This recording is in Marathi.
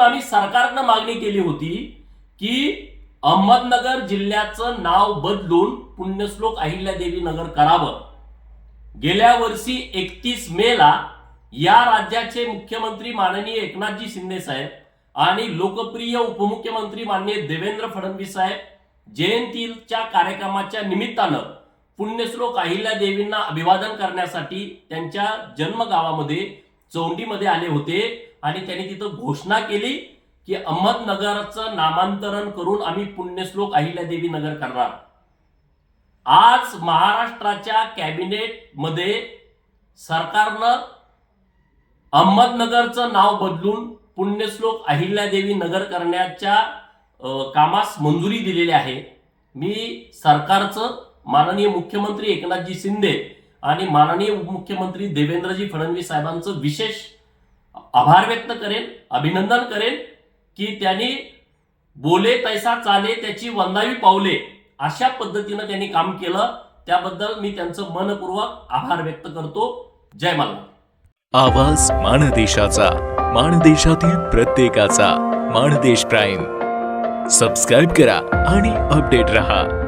आम्ही सरकारनं मागणी केली होती की अहमदनगर जिल्ह्याचं नाव बदलून पुण्यश्लोक अहिल्यादेवी नगर करावं. गेल्या वर्षी एकतीस मेला या राज्याचे मुख्यमंत्री माननीय एकनाथजी शिंदे साहेब आणि लोकप्रिय उपमुख्यमंत्री माननीय देवेंद्र फडणवीस साहेब जयंतीच्या कार्यक्रमाच्या निमित्तानं पुण्यश्लोक अहिल्यादेवींना अभिवादन करण्यासाठी त्यांच्या जन्मगावामध्ये चौंडीमध्ये आले होते आणि त्यांनी तिथं घोषणा केली की अहमदनगरचं नामांतरण करून आम्ही पुण्यश्लोक अहिल्यादेवी नगर करणार. आज महाराष्ट्राच्या कॅबिनेटमध्ये सरकारनं अहमदनगरचं नाव बदलून पुण्यश्लोक अहिल्यादेवी नगर करण्याच्या कामास मंजुरी दिलेली आहे. मी सरकारचं माननीय मुख्यमंत्री एकनाथजी शिंदे आणि माननीय उपमुख्यमंत्री देवेंद्रजी फडणवीस साहेबांचं विशेष आभार व्यक्त करेन अभिनंदन करेन की त्यांनी बोले तैसा चाले त्याची वंदावी पावले अशा पद्धतीनं त्यांनी काम केलं. त्याबद्दल मी त्यांचं मनपूर्वक आभार व्यक्त करतो. जय मल्हार आवाज माणदेशाचा माणदेशातील प्रत्येकाचा माणदेश प्राईम. सबस्क्राईब करा आणि अपडेट रहा.